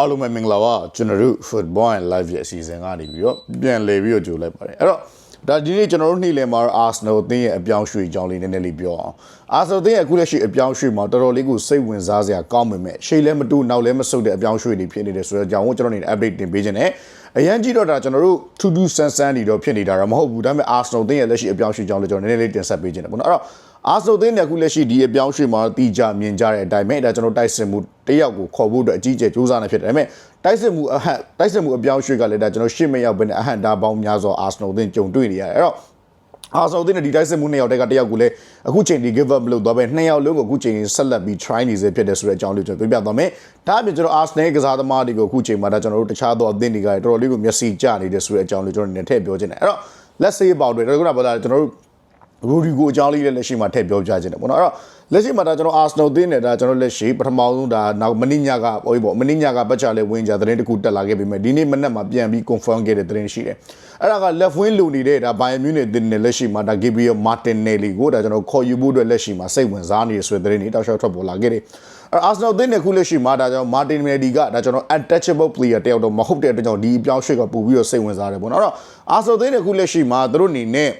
အားလုံးပဲမင်္ဂလာပါကျွန်တော်တို့ football and live ရဲ့အစီအစဉ်ကနေပြီးတော့ပြန်လည်ပြီးတော့ကြိုလိုက်ပါတယ်အဲ့တော့ဒါဒီနေ့ကျွန်တော်တို့နေ့လည်မှာ Arsenal အသင်းရဲ့အပြောင်းရွှေ့ကြောင်းလေးနည်းနည်းလေးပြောအောင် Arsenal အသင်းရဲ့အခုလက်ရှိအပြောင်းရွှေ့မှာတော်တော်လေးကိုစိတ်ဝင်စားစရာကောင်းပေမဲ့ရှေ့လည်းမတူနောက်လည်းမဆုတ်တဲ့အပြောင်းရွှေ့တွေဖြစ်နေတယ်ဆိုတော့ကြောင့်ကျွန်တော်နေ update တင်ပေးခြင်းနဲ့အရန်ကြီးတော့ဒါကျွန်တော်တို့ထူးထူးဆန်းဆန်းနေတော့ဖြစ်နေတာတော့မဟုတ်ဘူးဒါပေမဲ့ Arsenal အသင်းရဲ့လက်ရှိအပြောင်းရွှေ့ကြောင်းလေးကျွန်တော်နည်းနည်းလေးတင်ဆက်ပေးခြင်းတယ်ပေါ့နော်အဲ့တော့ အာဆိုသင်းတဲ့အခုလက်ရှိဒီအပြောင်းရွှေ့မှာတီကြမြင်ကြတဲ့အတိုင်းပဲဒါကျွန်တော်တိုက်စစ်မှုတယောက်ကိုခေါ်ဖို့အတွက်အကြီးအကျယ်စူးစမ်းနေဖြစ်တယ်ဒါပေမဲ့တိုက်စစ်မှုအဟန့်တိုက်စစ်မှုအပြောင်းရွှေ့ကလည်းဒါကျွန်တော်ရှေ့မရောက်ဘဲနဲ့အဟန့်တာပေါင်းများစွာအာဆနယ်သင်းကြုံတွေ့နေရတယ်အဲ့တော့အာဆော်တင်းနဲ့ဒီတိုက်စစ်မှုနှစ်ယောက်တက်ကတယောက်ကိုလည်းအခုချိန်ဒီ give up မလုပ်တော့ပဲနှစ်ယောက်လုံးကိုအခုချိန်ဆက်လက်ပြီး try နေစေဖြစ်တယ်ဆိုတဲ့အကြောင်းလေးကျွန်တော်ပြပြသွားမယ်။ဒါအပြင်ကျွန်တော် Arsenal ကစားသမားတွေကိုအခုချိန်မှာဒါကျွန်တော်တို့တခြားသောအသင်းတွေကတော်တော်လေးကိုမျက်စိကျနေတယ်ဆိုတဲ့အကြောင်းလေးကျွန်တော်နေထည့်ပြောချင်တယ်။အဲ့တော့ let's say about it ဒါကဘာလဲကျွန်တော်တို့ ရူဒီကိုအကြောင်းလေးလည်းလက်ရှိမှာထည့်ပြောပြခြင်းတယ်ပေါ့နော်အဲ့တော့လက်ရှိမှာဒါကျွန်တော်အာဆနယ်သင်းနဲ့ဒါကျွန်တော်လက်ရှိပထမဆုံးဒါနောက်မင်းညကဟိုပေါ့မင်းညကပတ်ချလဲဝင်ကြသတင်းတစ်ခုတက်လာခဲ့ပြီမဲ့ဒီနေ့မနက်မှာပြန်ပြီး confirm ခဲ့တဲ့သတင်းရှိတယ်အဲ့ဒါက left wing လူနေတဲ့ဒါ Bayern Munich တင်းနဲ့လက်ရှိမှာဒါ Gabriel Martinelli ကိုဒါကျွန်တော်ခေါ်ယူဖို့အတွက်လက်ရှိမှာစိတ်ဝင်စားနေတဲ့ဆိုတဲ့သတင်းတွေတောက်လျှောက်ထွက်ပေါ်လာခဲ့တယ်အဲ့အာဆနယ်သင်းနဲ့ခုလက်ရှိမှာဒါကြောင့် Martinelli ကဒါကျွန်တော် untouchable player တယောက်တော့မဟုတ်တဲ့အတွက်ကြောင့်ဒီအပြောင်းရွှေ့ကပို့ပြီးတော့စိတ်ဝင်စားတယ်ပေါ့နော်အဲ့တော့အာဆနယ်သင်းနဲ့ခုလက်ရှိမှာသူတို့အနေနဲ့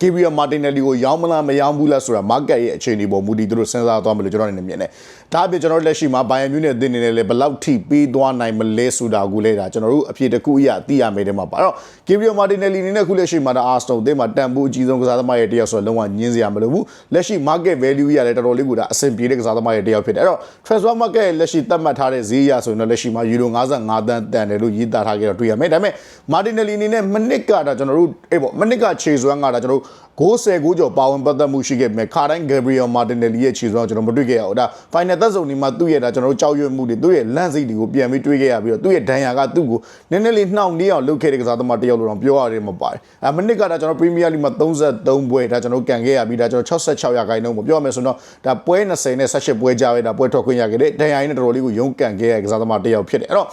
ကီဗီယာမာတင်နယ်လီကိုရောင်းမလားမရောင်းဘူးလားဆိုတာ market ရဲ့အခြေအနေပေါ်မူတည်သူတို့စဉ်းစားသွားမယ်လို့ကျွန်တော်အနေနဲ့မြင်တယ်။ဒါအပြင်ကျွန်တော်တို့လက်ရှိမှာဘိုင်ယန်မြူးနဲ့အသင်းနေနဲ့လည်းဘယ်လောက်ထိပေးသွားနိုင်မလဲဆိုတာကိုလည်းဒါကျွန်တော်တို့အဖြစ်တစ်ခုအရသိရမယ်တဲ့မှာပါ။အဲ့တော့ကီဗီယာမာတင်နယ်လီအနေနဲ့ခုလက်ရှိမှာဒါအာစတိုအသင်းမှာတန်ဖိုးအကြီးဆုံးကစားသမားရဲ့တယောက်ဆိုတော့လုံးဝညင်းစရာမလိုဘူး။လက်ရှိ market value ရလည်းတော်တော်လေးကိုဒါအဆင်ပြေတဲ့ကစားသမားရဲ့တယောက်ဖြစ်တယ်။အဲ့တော့ transfer market ရဲ့လက်ရှိသတ်မှတ်ထားတဲ့ဈေးရဆိုရင်တော့လက်ရှိမှာယူရို55သန်းတန်တယ်လို့ရေးသားထားကြတော့တွေ့ရမယ်။ဒါပေမဲ့မာတင်နယ်လီအနေနဲ့မနစ်ကဒါကျွန်တော်တို့အေးပေါ့မနစ်ကခြေစွမ်းကဒါကျွန်တော်တို့ဂိုး10ဂိုးကျော်ပါဝင်ပတ်သက်မှုရှိခဲ့ပေမဲ့ခါတိုင်း Gabriel Martinelli ရဲ့ခြေစွမ်းကျွန်တော်မတွေ့ခဲ့ရဘူးဒါ final သက်ဆုံးဒီမှာသူ့ရဲ့ဒါကျွန်တော်တို့ကြောက်ရွံ့မှုတွေသူ့ရဲ့လန့်စိတ်တွေကိုပြန်ပြီးတွေးခဲ့ရပြီးတော့သူ့ရဲ့ဒဏ်ရာကသူ့ကိုနည်းနည်းလေးနှောင့်နှေးအောင်လုပ်ခဲ့တဲ့ကစားသမားတစ်ယောက်လို့တော့ပြောရတယ်မပါတယ်အဲမနစ်ကဒါကျွန်တော် Premier League မှာ33ပွဲဒါကျွန်တော်ကန်ခဲ့ရပြီးဒါကျွန်တော်66ရာခိုင်နှုန်းပေါ့ပြောရမယ်ဆိုတော့ဒါပွဲ20နဲ့18ပွဲကြာပဲဒါပွဲထွက်ခွင့်ရခဲ့တဲ့ဒဏ်ရာရင်းနဲ့တော်တော်လေးကိုရုန်းကန်ခဲ့ရတဲ့ကစားသမားတစ်ယောက်ဖြစ်တယ်အဲ့တော့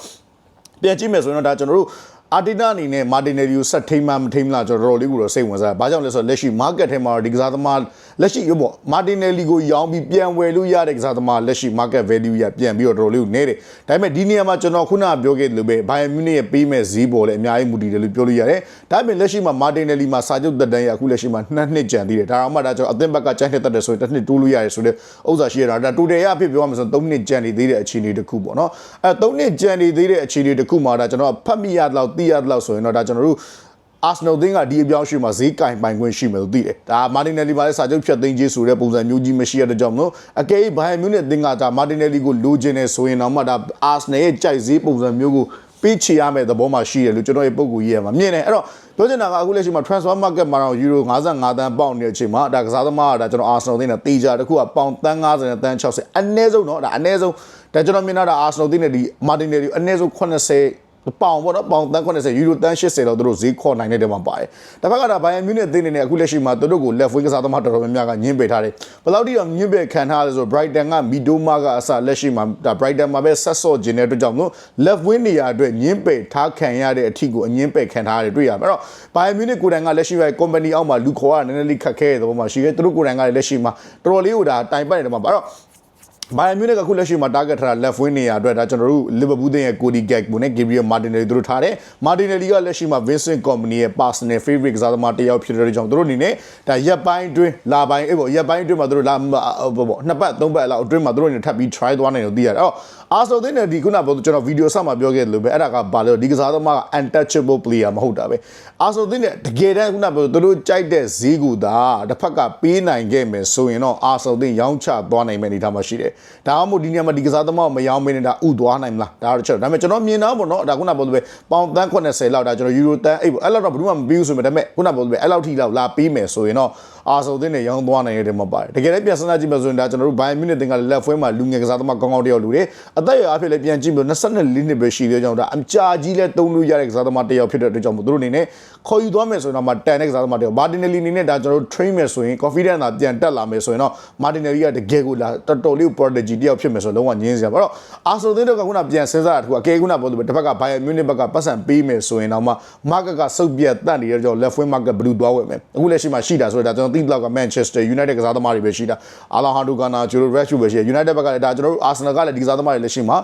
ပြန်ကြည့်မယ်ဆိုရင်တော့ဒါကျွန်တော်တို့ အာတီနာအနေနဲ့မာတင်နယ်လီကိုဆက်ထိမ်းမှမထိမ်းမလားကျွန်တော်တော်တော်လေးကိုတော့စိတ်ဝင်စားတယ်။ဘာကြောင့်လဲဆိုတော့လက်ရှိ market ထဲမှာဒီကစားသမားလက်ရှိရောပေါ့မာတင်နယ်လီကိုရောင်းပြီးပြန်ဝယ်လို့ရတဲ့ကစားသမားလက်ရှိ market value ရပြန်ပြီးတော့တော်တော်လေးကိုနည်းတယ်။ဒါပေမဲ့ဒီနေရာမှာကျွန်တော်ခုနကပြောခဲ့သလိုပဲဘိုင်ယန်မြူးနစ်ရဲ့ပေးမဲ့ဈေးပေါ်လည်းအများကြီးမူတည်တယ်လို့ပြောလို့ရတယ်။ဒါပေမဲ့လက်ရှိမှာမာတင်နယ်လီမှာစာချုပ်သက်တမ်းရအခုလက်ရှိမှာနှစ်နှစ်ကြံသေးတယ်။ဒါတော့မှဒါကျွန်တော်အသင်းဘက်ကကြိုက်နှစ်သက်တယ်ဆိုရင်တစ်နှစ်တိုးလို့ရတယ်ဆိုတဲ့ဥစ္စာရှိရတာဒါတိုတယ်ရအဖြစ်ပြောရမယ်ဆိုတော့၃နှစ်ကြံနေသေးတဲ့အခြေအနေတစ်ခုပေါ့နော်။အဲ၃နှစ်ကြံနေသေးတဲ့အခြေအနေတစ်ခုမှာဒါကျွန်တော်ဖတ်မိရတော့သိရတော့ဆိုရင်တော့ဒါကျွန်တော်တို့ Arsenal တင်းကဒီအပြောင်းရွှေ့မှာဈေးကင်ပိုင်ခွင့်ရှိမယ်လို့သိတယ်။ဒါ Martinelli ပါတဲ့စာချုပ်ဖြတ်သိမ်းကြီးဆိုတဲ့ပုံစံမျိုးကြီးမရှိရတဲ့ကြောင့်မလို့အကယ်၍ Bayern Munich တင်းကဒါ Martinelli ကိုလိုချင်နေဆိုရင်တော့မှဒါ Arsenal ရဲ့ကြိုက်ဈေးပုံစံမျိုးကိုပေးချေရမယ့်သဘောမှာရှိတယ်လို့ကျွန်တော်ရဲ့ပုံကူရေးရမှာမြင်တယ်။အဲ့တော့ပြောချင်တာကအခုလက်ရှိမှာ transfer market မှာတော့ euro 55တန်းပေါင်နေတဲ့အချိန်မှာဒါကစားသမားကဒါကျွန်တော် Arsenal တင်းနဲ့တေချာတစ်ခုကပေါင်တန်း90နဲ့တန်း60အနည်းဆုံးတော့ဒါအနည်းဆုံးဒါကျွန်တော်မြင်တာဒါ Arsenal တင်းနဲ့ဒီ Martinelli အနည်းဆုံး80 ပေါင်ပေါ့နော်ပေါင်တန်း80ယူရိုတန်း80တော့သူတို့ဈေးခေါ်နိုင်တဲ့တဲမှာပါတယ်။တစ်ဖက်ကဒါဘိုင်ယန်မြူးနစ်အသင်းနေနဲ့အခုလက်ရှိမှာသူတို့ကို left wing ကစားသမားတော်တော်များများကညှင်းပယ်ထားတယ်။ဘယ်လောက်ထိတော့ညှင်းပယ်ခံထားလဲဆို Brighton က Midoma ကအစလက်ရှိမှာဒါ Brighton မှာပဲဆက်ဆော့ခြင်းတဲ့အတွက်ကြောင့်မို့ left wing နေရာအတွက်ညှင်းပယ်ထားခံရတဲ့အထီကိုအညှင်းပယ်ခံထားရတယ်တွေ့ရမှာ။အဲ့တော့ဘိုင်ယန်မြူးနစ်ကိုယ်တိုင်ကလက်ရှိပဲ company အောက်မှာလူခေါ်ရနည်းနည်းလေးခက်ခဲတဲ့သဘောမှာရှိတယ်။သူတို့ကိုယ်တိုင်ကလည်းလက်ရှိမှာတော်တော်လေးကိုဒါတိုင်ပတ်နေတယ်မှာ။အဲ့တော့ ဘိုင်ယန်မြူးနစ်ကအခုလက်ရှိမှာ target ထားတာ left wing နေရာအတွက်ဒါကျွန်တော်တို့ Liverpool တဲ့ရဲ့ Cody Gakpo နဲ့ Gabriel Martinelli တို့ထားတယ်။ Martinelli ကလက်ရှိမှာ Vincent Kompany ရဲ့ personal favorite ကစားသမားတစ်ယောက်ဖြစ်တဲ့ကြောင့်တို့အနေနဲ့ဒါရက်ပိုင်းအတွင်းလာပိုင်းအဲ့ပေါ့ရက်ပိုင်းအတွင်းမှာတို့လာပေါ့နှစ်ပတ်သုံးပတ်လောက်အတွင်းမှာတို့အနေနဲ့ထပ်ပြီး try သွားနိုင်လို့သိရတယ်။အဲ့တော့အာဆိုသင်းနဲ့ဒီခုနကကျွန်တော်ဗီဒီယိုဆက်မှာပြောခဲ့တယ်လို့ပဲအဲ့ဒါကဘာလဲဒီကစားသမားက untouchable player မဟုတ်တာပဲအာဆိုသင်းနဲ့တကယ်တမ်းခုနကပြောသူတို့ကြိုက်တဲ့ဈေးကူသာတစ်ဖက်ကပေးနိုင်ခဲ့မယ်ဆိုရင်တော့အာဆိုသင်းရောင်းချသွားနိုင်မယ့်အနေအထားမှာရှိတယ်ဒါမှမဟုတ်ဒီနေရာမှာဒီကစားသမားကိုမရောင်းမင်းနဲ့ဒါဥသွားနိုင်မလားဒါတော့ချက်ဒါပေမဲ့ကျွန်တော်မြင်တာပေါ့နော်ဒါခုနကပြောလို့ပဲပေါင်တန်း80လောက်ဒါကျွန်တော်ယူရိုတန်းအဲ့ပေါ့အဲ့လောက်တော့ဘယ်သူမှမပြီးဘူးဆိုပေမဲ့ဒါပေမဲ့ခုနကပြောလို့ပဲအဲ့လောက်ထိလောက်လာပေးမယ်ဆိုရင်တော့ အာဆိုသင်းနဲ့ရောင်းသွားနိုင်တဲ့မှာပါတယ်တကယ်လည်းပြန်စဉ်းစားကြည့်မယ်ဆိုရင်ဒါကျွန်တော်တို့ဘိုင်မီနစ်တင်ကလည်းလက်ဖွဲမှာလူငယ်ကစားသမားကောင်းကောင်းတယောက်လူတယ်အသက်အရွယ်အဖြစ်လည်းပြန်ကြည့်လို့24နှစ်ပဲရှိသေးကြောင်းဒါအကြာကြီးလည်းတုံးလို့ရတဲ့ကစားသမားတယောက်ဖြစ်တဲ့အတွက်ကြောင့်မို့သူတို့အနေနဲ့ခေါ်ယူသွားမယ်ဆိုရင်တော့မှတန်တဲ့ကစားသမားတယောက်မာတင်နယ်လီအနေနဲ့ဒါကျွန်တော်တို့ train မယ်ဆိုရင် confidence သာပြန်တက်လာမယ်ဆိုရင်တော့မာတင်နယ်လီကတကယ်ကိုလာတော်တော်လေး prodigy တယောက်ဖြစ်မယ်ဆိုတော့လုံးဝငင်းစရာပါတော့အာဆိုသင်းတို့ကခုနပြန်စဉ်းစားတာတခုအကယ်ခုနပြောလို့တစ်ဖက်ကဘိုင်ယန်မြူနစ်ဘက်ကပတ်စံပေးမယ်ဆိုရင်တော့မှ market ကစုပ်ပြတ်တတ်နေတဲ့ကြောင့် left wing market ဘလူးသွားဝယ်မယ်အခုလက်ရှိမှာရှိတာဆိုတော့ဒါကျွန်တော်သိတော့က Manchester United ကစားသမားတွေပဲရှိတာအာလာဟာဒူကာနာဂျိုရိုရက်ရှူပဲရှိတယ် United ဘက်ကလည်းဒါကျွန်တော်တို့ Arsenal ကလည်းဒီကစားသမားတွေလက်ရှိမှာ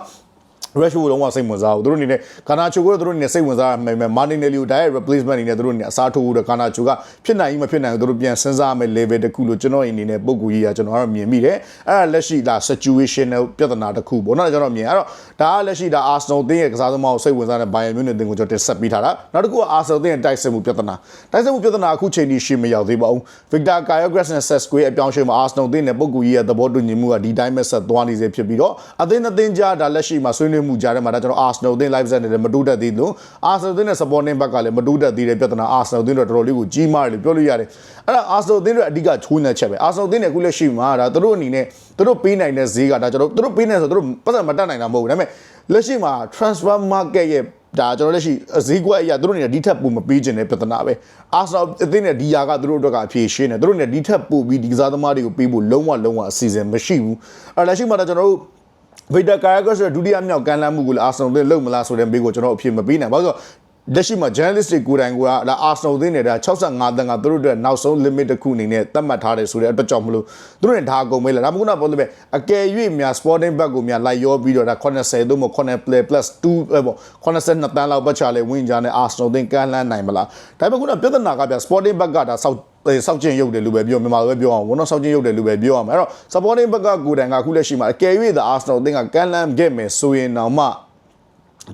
rush ကိုလုံးဝစိတ်ဝင်စားဘူးသူတို့အနေနဲ့ကာနာချိုကိုသူတို့အနေနဲ့စိတ်ဝင်စားရမယ်မယ်မာနီနယ်လီကို direct replacement အနေနဲ့သူတို့အနေနဲ့အစားထိုးတဲ့ကာနာချိုကဖြစ်နိုင်မဖြစ်နိုင်ဘူးသူတို့ပြန်စဉ်းစားမယ် level တစ်ခုလို့ကျွန်တော်အနေနဲ့ပုံကူကြီးကကျွန်တော်ကတော့မြင်မိတယ်အဲ့ဒါလက်ရှိဒါ situational ပြဿနာတစ်ခုပေါ့နော်ကျွန်တော်မြင်အဲ့တော့ဒါကလက်ရှိဒါ Arsenal တင်းရဲ့ကစားသမားကိုစိတ်ဝင်စားတဲ့ Bayern Munich တင်းကိုကျွန်တော်တင်ဆက်ပေးထားတာနောက်တစ်ခုက Arsenal တင်းရဲ့တိုက်စစ်မှုပြဿနာတိုက်စစ်မှုပြဿနာအခုချိန်ထိရှိမရောက်သေးပါဘူး Victor Gyokeres နဲ့ Sesko ရဲ့အပြောင်းအရွှေ့မှာ Arsenal တင်းနဲ့ပုံကူကြီးရဲ့သဘောတူညီမှုကဒီတိုင်းပဲဆက်သွားနေစေဖြစ်ပြီးတော့အသင်းအသင်းကြားဒါလက်ရှိမှာဆွေးနွေးမှုကြားထဲမှာဒါကျွန်တော် Arsenal တင်း live set နေတယ်မတိုးတက်သေးလို့ Arsenal တင်းနဲ့ supporting back ကလည်းမတိုးတက်သေးတဲ့ပြဿနာ Arsenal တင်းတို့တော်တော်လေးကိုကြီးမားတယ်လို့ပြောလို့ရတယ်အဲ့ဒါ Arsenal တင်းတို့အဓိကချိုးနေချက်ပဲ Arsenal တင်းနဲ့အခုလက်ရှိမှာဒါသူတို့အနေနဲ့သူတို့ပေးနိုင်တဲ့ဈေးကဒါကျွန်တော်သူတို့ပေးနေဆိုသူတို့ပတ်စံမတက်နိုင်တာမဟုတ်ဘူးဒါပေမဲ့လက်ရှိမှာ transfer market ရဲ့ဒါကျွန်တော်လက်ရှိဈေးကွက်အရာသူတို့အနေနဲ့ဒီထက်ပိုမပေးခြင်းတဲ့ပြဿနာပဲအာဆနယ်အသင်းနဲ့ဒီယာကသူတို့အတွက်ကအဖြေရှင်းတယ်သူတို့နဲ့ဒီထက်ပိုပြီးဒီကစားသမားတွေကိုပေးဖို့လုံးဝလုံးဝအစီအစဉ်မရှိဘူးအဲ့လက်ရှိမှာတော့ကျွန်တော်တို့ ဗီတာကာယာဂတ်ဆိုဒုတိယမြောက်ကန်လန်းမှုကိုလည်းအာဆနယ်တွေလုံမလားဆိုတဲ့မေးကိုကျွန်တော်အဖြေမပေးနိုင်ဘာလို့လဲလက်ရှိမှာ journalist တွေကိုယ်တိုင်ကဒါ Arsenal သင်းနေတာ65တန်းကသူတို့အတွက်နောက်ဆုံး limit တစ်ခုအနေနဲ့သတ်မှတ်ထားတယ်ဆိုတဲ့အတွက်ကြောင့်မလို့သူတို့နဲ့ဒါအကုန်ပဲလားဒါမှမဟုတ်ကပေါ်လို့ပဲအကယ်၍များ sporting back ကိုများလိုက်ရောပြီးတော့ဒါ80သို့မဟုတ်9 play plus 2ပေါ့82တန်းလောက်ပတ်ချလဲဝင်းကြနဲ့ Arsenal သင်းကမ်းလှမ်းနိုင်မလားဒါပေမဲ့ခုနပြဿနာကပြ sporting back ကဒါစောက် စောက်ကျင်ရုပ်တယ်လို့ပဲပြောမြန်မာလိုပဲပြောအောင်ဘောနော်စောက်ကျင်ရုပ်တယ်လို့ပဲပြောအောင်အဲ့တော့ supporting back ကကိုယ်တိုင်ကအခုလက်ရှိမှာအကယ်၍သာ Arsenal သင်းကကမ်းလှမ်းခဲ့မယ်ဆိုရင်တော့မှ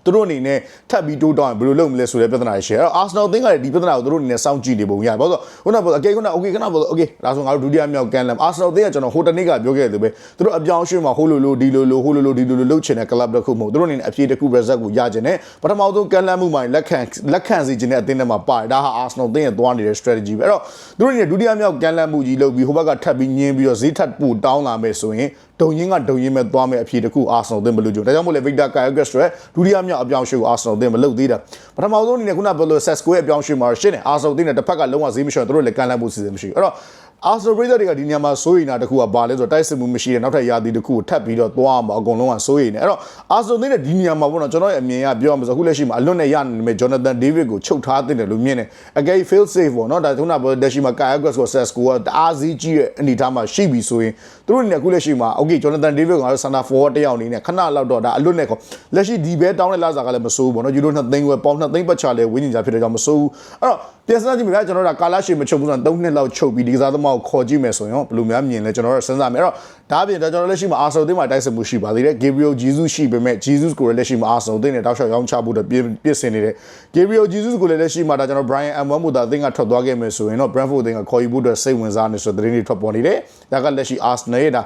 သူတို့အနေနဲ့ထပ်ပြီးတိုးတောင်းရင်ဘယ်လိုလုပ်မလဲဆိုတဲ့ပြဿနာတွေရှိတယ်။အဲ့တော့ Arsenal သင်းကလည်းဒီပြဿနာကိုသူတို့အနေနဲ့စောင့်ကြည့်နေပုံရတယ်။ဘာလို့လဲဆိုတော့ခုနကပြောအကေခုန okay ခဏပြော okay ဒါဆိုငါတို့ဒုတိယမြောက်ကန်လမ် Arsenal သင်းကကျွန်တော်ဟိုတနေ့ကပြောခဲ့တယ်လို့ပဲသူတို့အပြောင်းအရွှေ့မှာဟိုလိုလိုဒီလိုလိုဟိုလိုလိုဒီလိုလိုလုပ်ချင်တဲ့ club တစ်ခုမဟုတ်သူတို့အနေနဲ့အပြေတစ်ခု result ကိုရချင်တယ်ပထမဆုံးကန်လမ်မှုမှာလက်ခံလက်ခံစီခြင်းတဲ့အသင်းထဲမှာပါတယ်ဒါဟာ Arsenal သင်းရဲ့သွားနေတဲ့ strategy ပဲအဲ့တော့သူတို့အနေနဲ့ဒုတိယမြောက်ကန်လမ်မှုကြီးလုပ်ပြီးဟိုဘက်ကထပ်ပြီးညင်းပြီးတော့ဈေးထပ်ပို့တောင်းလာမယ်ဆိုရင်ဒုံရင်းကဒုံရင်းမဲ့သွားမယ်အဖြေတစ်ခုအာဆနယ်သင်းမလို့ကြုံဒါကြောင့်မို့လဲ Victor Gyokeres ရဲ့ဒုတိယမြောက်အပြောင်းအရွှေ့ကိုအာဆနယ်သင်းမလုပ်သေးတာပထမဆုံးအနေနဲ့ခုနပြောလို့ Sesko ရဲ့အပြောင်းအရွှေ့မှာရှင်းတယ်အာဆနယ်သင်းနဲ့တစ်ဖက်ကလုံးဝဈေးမရှိတော့သူတို့လည်းကန်လန့်ဖို့စီစဉ်မရှိဘူးအဲ့တော့ အာဆနယ်ပရိသတ်တွေကဒီနေရာမှာစိုးရိမ်တာတစ်ခုကဘာလဲဆိုတော့တိုက်စစ်မှုမရှိတဲ့နောက်ထပ်ရာသီတစ်ခုကိုထပ်ပြီးတော့သွားမှာအကုန်လုံးကစိုးရိမ်နေအဲ့တော့အာဆနယ်သင်းနဲ့ဒီနေရာမှာပေါ့နော်ကျွန်တော်ရဲ့အမြင်ကပြောရမှာဆိုအခုလက်ရှိမှာအလွတ်နဲ့ရနေမယ် Jonathan David ကိုချုပ်ထားတဲ့တယ်လို့မြင်တယ်အကယ် fail safe ပေါ့နော်ဒါခုနကလက်ရှိမှာ Gyokeres ကို Sesko ကတအားစီးကြီးရဲ့အနေအထားမှာရှိပြီဆိုရင်သူတို့အနေနဲ့အခုလက်ရှိမှာ okay Jonathan David ကငါတို့ center forward တယောက်အနေနဲ့ခဏလောက်တော့ဒါအလွတ်နဲ့ခေါ်လက်ရှိဒီဘဲတောင်းတဲ့လာစာကလည်းမစိုးဘူးပေါ့နော်ယူရို2သိန်းခွဲပေါင်2သိန်းပတ်ချလဲဝင်းကျင်ကြဖြစ်တဲ့ကြောင့်မစိုးဘူးအဲ့တော့ ပြန်စမ်းကြည့်မယ်ဗျာကျွန်တော်တို့ကကာလာရှေမချုပ်ဘူးဆိုတော့3နှစ်လောက်ချုပ်ပြီးဒီကစားသမားကိုခေါ်ကြည့်မယ်ဆိုရင်ဘယ်လိုများမြင်လဲကျွန်တော်တို့စဉ်းစားမယ်အဲ့တော့ဒါအပြင်ကျွန်တော်လက်ရှိမှာအာဆယ်တင်းမှာတိုက်စစ်မှုရှိပါသေးတယ် Gabriel Jesus ရှိပေမဲ့ Jesus ကိုလည်းလက်ရှိမှာအာဆယ်တင်းနဲ့တောက်လျှောက်ရောင်းချဖို့တော့ပြည့်စင်နေတယ် Gabriel Jesus ကိုလည်းလက်ရှိမှာဒါကျွန်တော် Brian M1 မို့တာအသင်းကထွက်သွားခဲ့မယ်ဆိုရင်တော့ Brentford အသင်းကခေါ်ယူဖို့အတွက်စိတ်ဝင်စားနေဆိုတဲ့သတင်းတွေထွက်ပေါ်နေတယ်ဒါကလက်ရှိ Arsenal ရဲ့ဒါ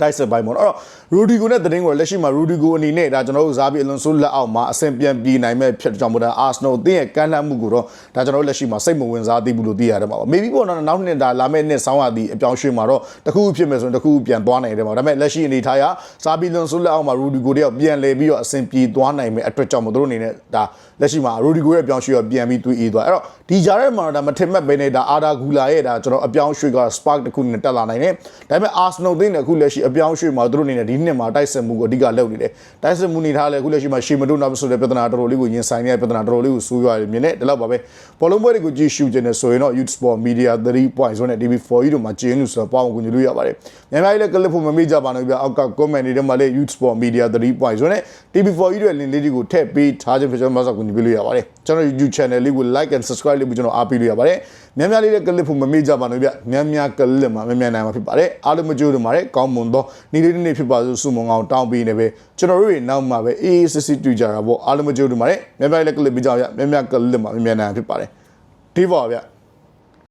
တိုက်စစ်ပိုင်းပေါ့နော်အဲ့တော့ရူဒီဂိုနဲ့တတင်းကိုလက်ရှိမှာရူဒီဂိုအနေနဲ့ဒါကျွန်တော်တို့ဇာဘီအလွန်ဆိုးလက်အောက်မှာအဆင်ပြန်ပြေးနိုင်မဲ့ဖြစ်ကြောင့်မို့ဒါအာဆနယ်အသင်းရဲ့ကမ်းလှမ်းမှုကိုတော့ဒါကျွန်တော်တို့လက်ရှိမှာစိတ်မဝင်စားသေးဘူးလို့သိရတယ်မှာပါ maybe ပေါ့နော်နောက်နှစ်ဒါလာမယ့်နှစ်ဆောင်းရသည့်အပြောင်းရွှေ့မှာတော့တခုဖြစ်မယ်ဆိုရင်တခုပြန်သွားနိုင်တယ်မှာဒါပေမဲ့လက်ရှိအနေထားရဇာဘီလွန်ဆိုးလက်အောက်မှာရူဒီဂိုတယောက်ပြန်လဲပြီးတော့အဆင်ပြေသွားနိုင်မဲ့အတွက်ကြောင့်မို့တို့အနေနဲ့ဒါလက်ရှိမှာရူဒီဂိုရဲ့အပြောင်းရွှေ့ကပြန်ပြီးတွေးအေးသွားအဲ့တော့ဒီကြားထဲမှာဒါမထင်မှတ်ပဲနဲ့ဒါအာဒါဂူလာရဲ့ဒါကျွန်တော်အပြောင်းရွှေ့က spark တခုနဲ့တက်လာနိုင်တယ်ဒါပေမဲ့ Arsenal သင်းနဲ့အခုလက်ရှိအပြောင်းရွှေ့မှာတို့အနေနဲ့ဒီနှစ်မှာတိုက်စစ်မှုကိုအဓိကလုပ်နေတယ်တိုက်စစ်မှုနေထားလဲအခုလက်ရှိမှာရှီမတိုနောက်ဆိုတဲ့ပြဿနာတော်တော်လေးကိုရင်ဆိုင်နေတဲ့ပြဿနာတော်တော်လေးကိုဆိုးရွားတယ်မြင်နေဒီလောက်ပါပဲဘောလုံးပွဲတွေကိုကြည့်ရှုခြင်းနဲ့ဆိုရင်တော့ Youth Sport Media 3.0နဲ့ TV4 တို့မှာကျင်းလို့ဆိုတော့ပေါင်းကူညီလို့ရပါတယ်မြန်မာပြည်လည်းကလစ်ဖို့မမေ့ကြပါနဲ့ဗျအောက်က comment တွေထဲမှာလည်း Youth Sport Media 3.0နဲ့ TV4 တို့ရဲ့ link လေးတွေကိုထည့်ပေးထားခြင်းဖြစ်ကျွန်တော်မှဆောက်ကူညီပေးလို့ရပါတယ်ကျွန်တော် YouTube channel လေးကို like and subscribe လုပ်ပြီးကျွန်တော်အားပေးလို့ရပါတယ်များများလေးလည်းကလစ်ဖို့မမေ့ကြပါနဲ့ဗျများများကလစ်မှာများများနိုင်မှာဖြစ်ပါတယ်အားလုံးမကြိုးတို့ပါတယ်ကောင်းမွန်သောနေ့လေးနေ့ဖြစ်ပါစို့ဆုမွန်အောင်တောင်းပေးနေပဲကျွန်တော်တို့တွေနောက်မှာပဲအေးအေးစစ်စစ်တွေ့ကြတာပေါ့အားလုံးမကြိုးတို့ပါတယ်များများလေးကလစ်ပြီးကြပါဗျများများကလစ်မှာများများနိုင်မှာဖြစ်ပါတယ်ဒီပါဗျ